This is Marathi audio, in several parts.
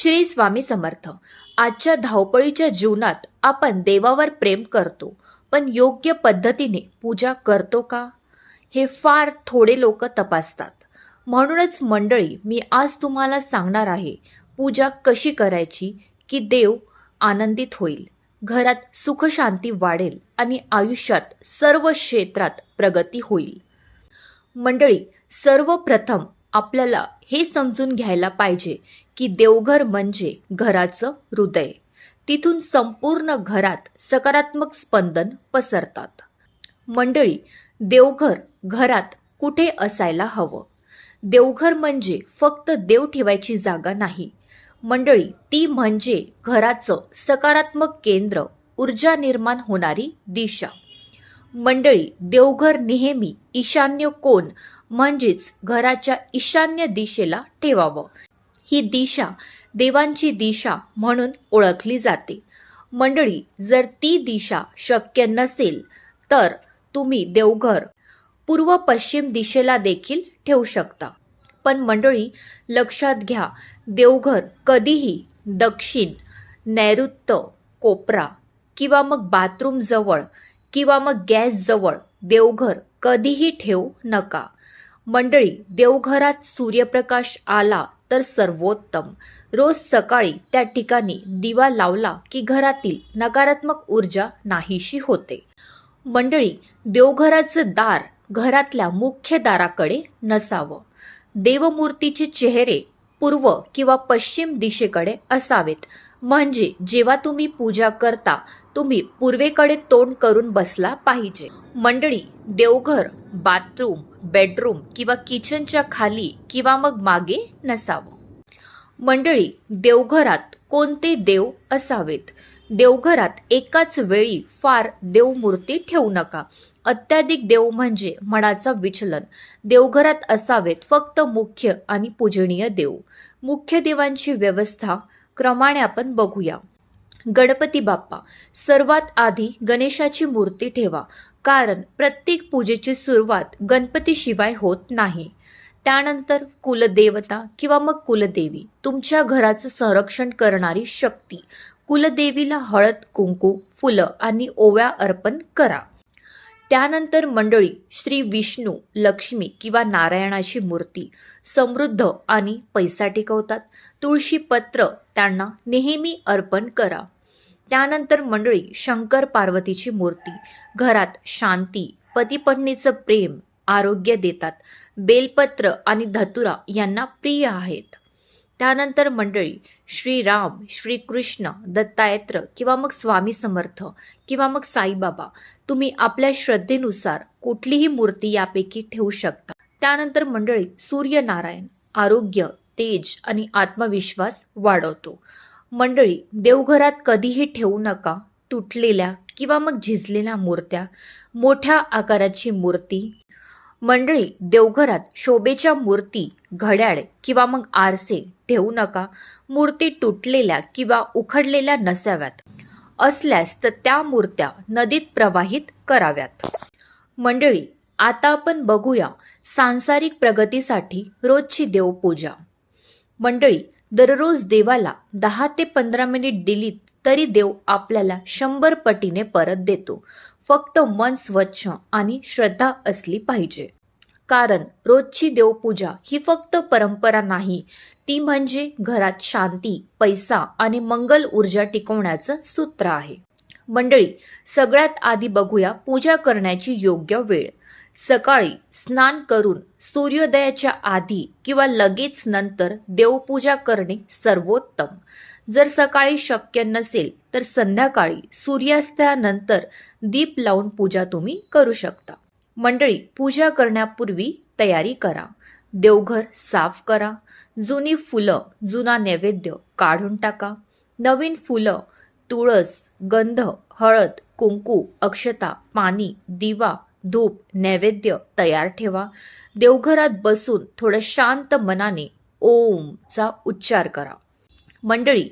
श्री स्वामी समर्थ. आजच्या धावपळीच्या जीवनात आपण देवावर प्रेम करतो पण योग्य पद्धतीने पूजा करतो का? हे फार थोडे लोक तपासतात. म्हणूनच मंडळी मी आज तुम्हाला सांगणार आहे पूजा कशी करायची की देव आनंदित होईल घरात सुखशांती वाढेल आणि आयुष्यात सर्व क्षेत्रात प्रगती होईल. मंडळी सर्वप्रथम आपल्याला हे समजून घ्यायला पाहिजे की देवघर म्हणजे घराचं हृदय. तिथून संपूर्ण घरात सकारात्मक स्पंदन पसरतात. मंडळी देवघर घरात कुठे असायला हवं? देवघर म्हणजे फक्त देव ठेवायची जागा नाही. मंडळी ती म्हणजे घराचं सकारात्मक केंद्र ऊर्जा निर्माण होणारी दिशा. मंडळी देवघर नेहमी ईशान्य कोण म्हणजेच घराच्या ईशान्य दिशेला ठेवावं. ही दिशा देवांची दिशा म्हणून ओळखली जाते. मंडळी जर ती दिशा शक्य नसेल तर तुम्ही देवघर पूर्व पश्चिम दिशेला देखील ठेवू शकता. पण मंडळी लक्षात घ्या देवघर कधीही दक्षिण नैऋत्य कोपरा किंवा मग बाथरूमजवळ किंवा मग गॅसजवळ देवघर कधीही ठेवू नका. मंडळी देवघरात सूर्यप्रकाश आला तर सर्वोत्तम. रोज सकाळी त्या ठिकाणी दिवा लावला की घरातील नकारात्मक ऊर्जा नाहीशी होते. मंडळी देवघराचं दार घरातल्या मुख्य दाराकडे नसावं. देवमूर्तीचे चेहरे पूर्व किंवा पश्चिम दिशेकडे असावेत. म्हणजे जेव्हा तुम्ही पूजा करता तुम्ही पूर्वेकडे तोंड करून बसला पाहिजे. मंडळी देवघर बाथरूम बेडरूम किंवा किचनच्या खाली किंवा मग मागे नसावं. मंडळी देवघरात कोणते देव असावेत? देवघरात एकाच वेळी फार देवमूर्ती ठेवू नका. अत्याधिक देव म्हणजे मनाचा विचलन. देवघरात असावेत फक्त मुख्य आणि पूजनीय देव. मुख्य देवांची व्यवस्था क्रमाने आपण बघूया. गणपती बाप्पा सर्वात आधी गणेशाची मूर्ती ठेवा कारण प्रत्येक पूजेची सुरुवात गणपतीशिवाय होत नाही. त्यानंतर कुलदेवता किंवा मग कुलदेवी तुमच्या घराचं संरक्षण करणारी शक्ती. कुलदेवीला हळद कुंकू फुलं आणि ओव्या अर्पण करा. त्यानंतर मंडळी श्री विष्णू लक्ष्मी किंवा नारायणाची मूर्ती समृद्ध आणि पैसा टिकवतात. तुळशी पत्र त्यांना नेहमी अर्पण करा. त्यानंतर मंडळी शंकर पार्वतीची मूर्ती घरात शांती पतीपत्नीचं प्रेम आरोग्य देतात. बेलपत्र आणि धतुरा यांना प्रिय आहेत. त्यानंतर मंडळी श्रीराम श्रीकृष्ण दत्तायत्र किंवा मग स्वामी समर्थ किंवा मग साईबाबा तुम्ही आपल्या श्रद्धेनुसार कुठलीही मूर्ती यापैकी ठेवू शकता. त्यानंतर मंडळी सूर्यनारायण आरोग्य तेज आणि आत्मविश्वास वाढवतो. मंडळी देवघरात कधीही ठेवू नका तुटलेल्या किंवा मग झिजलेल्या मूर्त्या. मोठ्या आकाराची मूर्ती मंडळी देवघरात शोभेच्या मूर्ती घड्याळ किंवा मग आरसे ठेवू नका. मूर्ती तुटलेल्या किंवा उखडलेल्या नसाव्यात. असल्यास तर त्या मूर्त्या नदीत प्रवाहित कराव्यात. मंडळी आता आपण बघूया सांसारिक प्रगतीसाठी रोजची देवपूजा. मंडळी दररोज देवाला दहा ते पंधरा मिनिट दिलीत तरी देव आपल्याला शंभर पटीने परत देतो. फक्त मन स्वच्छ आणि श्रद्धा असली पाहिजे. कारण रोजची देवपूजा ही फक्त परंपरा नाही ती म्हणजे घरात शांती पैसा आणि मंगल ऊर्जा टिकवण्याचं सूत्र आहे. मंडळी सगळ्यात आधी बघूया पूजा करण्याची योग्य वेळ. सकाळी स्नान करून सूर्योदयाच्या आधी किंवा लगेच नंतर देवपूजा करणे सर्वोत्तम. जर सकाळी शक्य नसेल तर संध्याकाळी सूर्यास्तानंतर दीप लावून पूजा तुम्ही करू शकता. मंडळी पूजा करण्यापूर्वी तयारी करा. देवघर साफ करा. जुनी फुलं जुना नैवेद्य काढून टाका. नवीन फुलं तुळस गंध हळद कुंकू अक्षता पाणी दिवा धूप नैवेद्य तयार ठेवा. देवघरात बसून थोडं शांत मनाने ओमचा उच्चार करा. मंडळी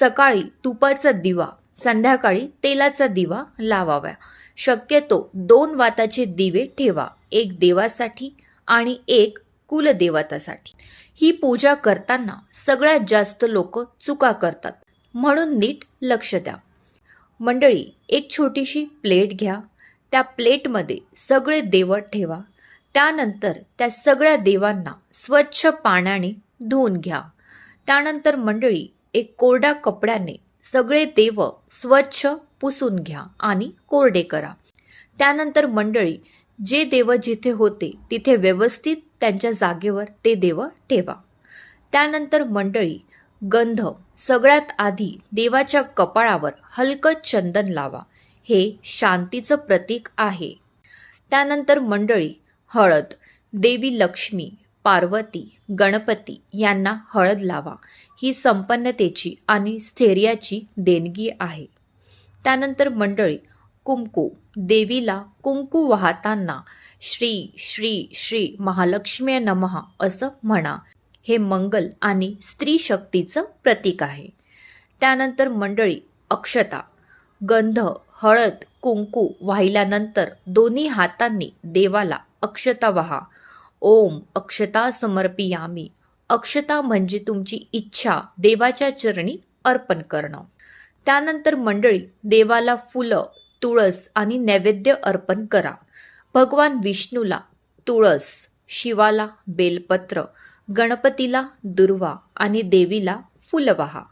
सकाळी तुपाचा दिवा संध्याकाळी तेलाचा दिवा लावावा शक्यतो दोन वाताचे दिवे ठेवा एक देवासाठी आणि एक कुलदेवतासाठी. ही पूजा करताना सगळ्यात जास्त लोक चुका करतात. म्हणून नीट लक्ष द्या. मंडळी एक छोटीशी प्लेट घ्या. त्या प्लेटमध्ये सगळे देव ठेवा. त्यानंतर त्या सगळ्या देवांना स्वच्छ पाण्याने धुवून घ्या. त्यानंतर मंडळी एक कोरड्या कपड्याने सगळे देव स्वच्छ पुसून घ्या आणि कोरडे करा. त्यानंतर मंडळी जे देव जिथे होते तिथे व्यवस्थित त्यांच्या जागेवर ते देव ठेवा. त्यानंतर मंडळी गंध सगळ्यात आधी देवाच्या कपाळावर हलकं चंदन लावा. हे शांतीचं प्रतीक आहे. त्यानंतर मंडळी हळद देवी लक्ष्मी पार्वती गणपती यांना हळद लावा. ही संपन्नतेची आणि स्थैर्याची देणगी आहे. त्यानंतर मंडळी कुंकू देवीला कुंकू वाहताना श्री श्री श्री महालक्ष्मी नमः असं म्हणा. हे मंगल आणि स्त्री शक्तीचं प्रतीक आहे. त्यानंतर मंडळी अक्षता गंध हळद कुंकू वाहिल्यानंतर दोन्ही हातांनी देवाला अक्षता वहा. ओम अक्षता समर्पियामी. अक्षता म्हणजे तुमची इच्छा देवाच्या चरणी अर्पण करणं. त्यानंतर मंडळी देवाला फुलं तुळस आणि नैवेद्य अर्पण करा. भगवान विष्णूला तुळस शिवाला बेलपत्र गणपतीला दुर्वा आणि देवीला फुलवाहा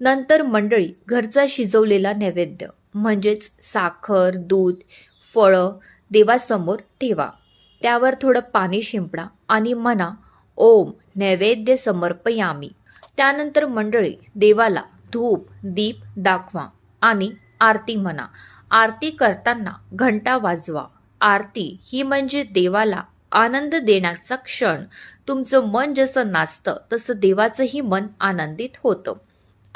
नंतर मंडळी घरचा शिजवलेला नैवेद्य म्हणजेच साखर दूध फळं देवासमोर ठेवा. त्यावर थोडं पाणी शिंपडा आणि म्हणा ओम नैवेद्य समर्पयामी. त्यानंतर मंडळी देवाला धूप दीप दाखवा आणि आरती म्हणा. आरती करताना घंटा वाजवा. आरती ही म्हणजे देवाला आनंद देण्याचा क्षण. तुमचं मन जसं नाचतं तसं देवाचंही मन आनंदित होतं.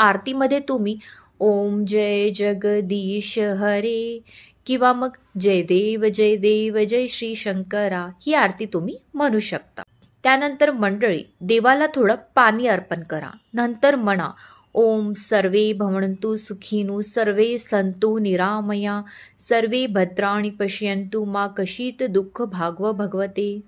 आरतीमध्ये तुम्ही ओम जय जगदीश हरे किंवा मग जय देव जय देव जय श्री शंकरा ही आरती तुम्ही म्हणू शकता. त्यानंतर मंडळी देवाला थोडं पाणी अर्पण करा. नंतर म्हणा ओम सर्वे भवन्तु सुखिनो सर्वे संतु निरामया सर्वे भद्राणी पश्यंतु मा कशीत दुःख भागव भगवते.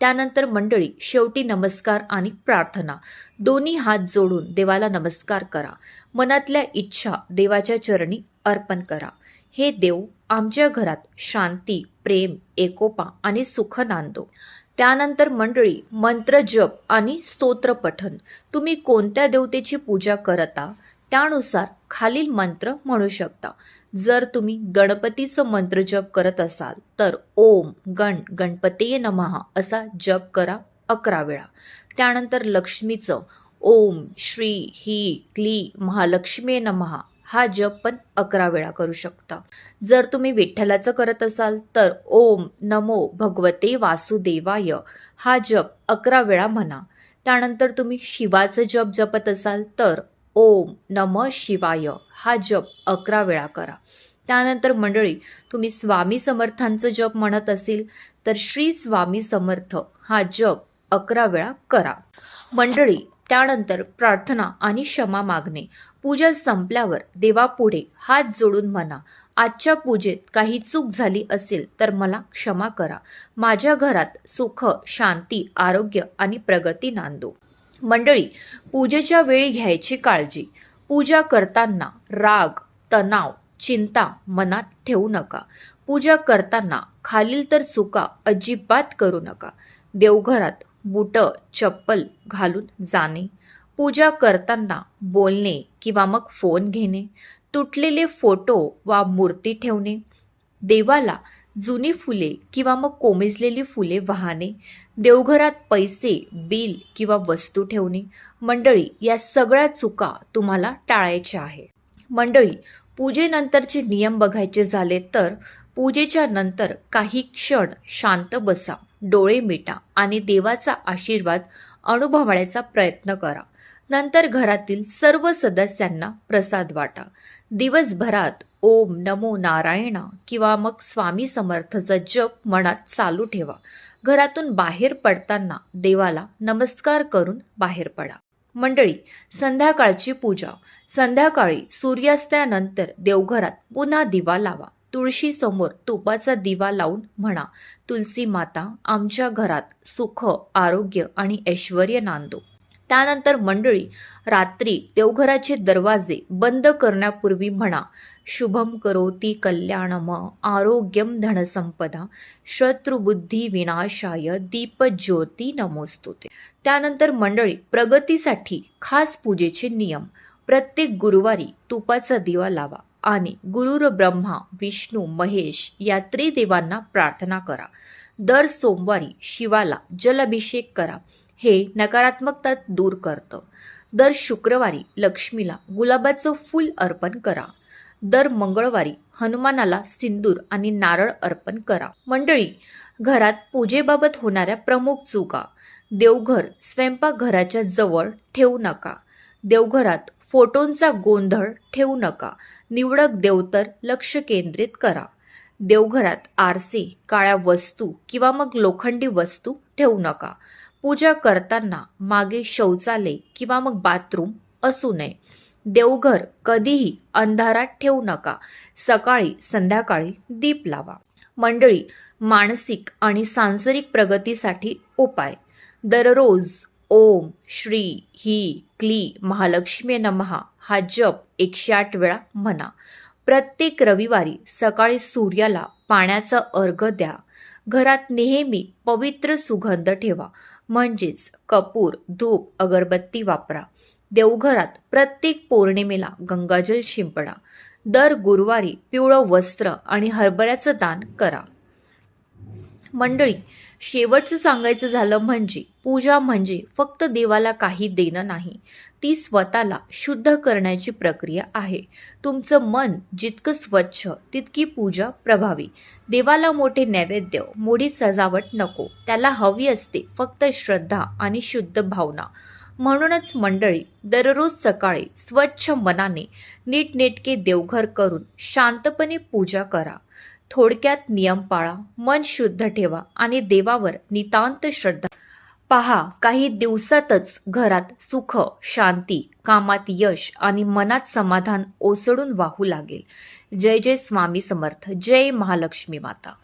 त्यानंतर मंडळी शेवटी नमस्कार आणि प्रार्थना. दोन्ही हात जोडून देवाला नमस्कार करा. मनातल्या इच्छा देवाच्या चरणी अर्पण करा. हे देव आमच्या घरात शांती प्रेम एकोपा आणि सुख नांदो. त्यानंतर मंडळी मंत्र जप आणि स्तोत्र पठन तुम्ही कोणत्या देवतेची पूजा करता? त्यानुसार खालील मंत्र म्हणू शकता. जर तुम्ही गणपतीचं मंत्र जप करत असाल तर ओम गण गणपतीये नमहा असा जप करा अकरा वेळा. त्यानंतर लक्ष्मीचं ओम श्री ही क्ली महालक्ष्मी नमहा हा जप पण अकरा वेळा करू शकता. जर तुम्ही विठ्ठलाचं करत असाल तर ओम नमो भगवते वासुदेवाय हा जप अकरा वेळा म्हणा. त्यानंतर तुम्ही शिवाचं जप जपत असाल तर ओम नम शिवाय. हा जप अकरा वेळा करा. त्यानंतर मंडळी तुम्ही स्वामी समर्थांचं जप म्हणत असेल तर श्री स्वामी समर्थ हा जप अकरा वेळा करा. मंडळी त्यानंतर प्रार्थना आणि क्षमा मागणे. पूजा संपल्यावर देवापुढे हात जोडून म्हणा आजच्या पूजेत काही चूक झाली असेल तर मला क्षमा करा. माझ्या घरात सुख शांती आरोग्य आणि प्रगती नांदो. मंडळी पूजेच्या वेळी घ्यायची काळजी. पूजा करताना राग तणाव चिंता मनात ठेवू नका. पूजा करताना खालील तर चुका अजिबात करू नका. देवघरात बुट चप्पल घालून जाणे. पूजा करताना बोलणे किंवा मग फोन घेणे. तुटलेले फोटो वा मूर्ती ठेवणे. देवाला जुनी फुले किंवा मग कोमेजलेली फुले वाहणे देवघरात पैसे बिल किंवा वस्तू ठेवणे मंडळी या सगळ्या चुका तुम्हाला टाळायच्या आहे मंडळी पूजेनंतरचे नियम बघायचे झाले तर पूजेच्या नंतर काही क्षण शांत बसा डोळे मिटा आणि देवाचा आशीर्वाद अनुभवण्याचा प्रयत्न करा. नंतर घरातील सर्व सदस्यांना प्रसाद वाटा. दिवसभरात ओम नमो नारायणा किंवा मग स्वामी समर्थचा जप मनात चालू ठेवा. घरातून बाहेर पडताना देवाला नमस्कार करून बाहेर पडा. मंडळी संध्याकाळची पूजा. संध्याकाळी सूर्यास्तानंतर देवघरात पुन्हा दिवा लावा. तुळशी समोर तुपाचा दिवा लावून म्हणा तुलसी माता आमच्या घरात सुख आरोग्य आणि ऐश्वर नांदो. त्यानंतर मंडळी रात्री देवघराचे दरवाजे बंद करण्यापूर्वी म्हणा शुभम करोती कल्याणम आरोग्यम धनसंपदा शत्रुबुद्धी विनाशाय दीपज्योती नमोस्तुते. त्यानंतर मंडळी प्रगतीसाठी खास पूजेचे नियम. प्रत्येक गुरुवारी तुपाचा दिवा लावा आणि गुरुर ब्रह्मा विष्णू महेश या त्रिदेवांना प्रार्थना करा. दर सोमवारी शिवाला जलाभिषेक करा. हे नकारात्मकता दूर करतं. दर शुक्रवारी लक्ष्मीला गुलाबाचं फूल अर्पण करा. दर मंगळवारी हनुमानाला सिंदूर आणि नारळ अर्पण करा. मंडळी घरात पूजेबाबत होणाऱ्या प्रमुख चुका. देवघर स्वयंपाकघराच्या जवळ ठेवू नका. देवघरात फोटोंचा गोंधळ ठेवू नका. निवडक देवतर लक्ष केंद्रित करा. देवघरात आरसे काळ्या वस्तू किंवा मग लोखंडी वस्तू ठेवू नका. पूजा करताना मागे शौचालय किंवा मग बाथरूम असू नये. देवघर कधीही अंधारात ठेवू नका. सकाळी संध्याकाळी दीप लावा. मंडळी मानसिक आणि सांसारिक प्रगतीसाठी उपाय. दररोज ओम श्री ही क्ली महालक्ष्मी नमहा हा जप एकशे आठ वेळा म्हणा. प्रत्येक रविवारी सकाळी सूर्याला पाण्याचा अर्घ द्या. घरात नेहमी पवित्र सुगंध ठेवा. म्हणजेच कपूर धूप अगरबत्ती वापरा. देवघरात प्रत्येक पौर्णिमेला गंगाजल शिंपडा. दर गुरुवारी पिवळं वस्त्र आणि हरभऱ्याचं दान करा. मंडळी शेवटचं सांगायचं झालं म्हणजे पूजा म्हणजे फक्त देवाला काही देणं नाही. ती स्वतःला शुद्ध करण्याची प्रक्रिया आहे. तुमचं मन जितकं स्वच्छ तितकी पूजा प्रभावी. देवाला मोठे नैवेद्य मोठी सजावट नको. त्याला हवी असते फक्त श्रद्धा आणि शुद्ध भावना. म्हणूनच मंडळी दररोज सकाळी स्वच्छ मनाने नीटनेटके देवघर करून शांतपणे पूजा करा. थोडक्यात नियम पाळा मन शुद्ध ठेवा आणि देवावर नितांत श्रद्धा. पहा काही दिवसातच घरात सुख शांती कामात यश आणि मनात समाधान ओसडून वाहू लागेल. जय जय स्वामी समर्थ. जय महालक्ष्मी माता.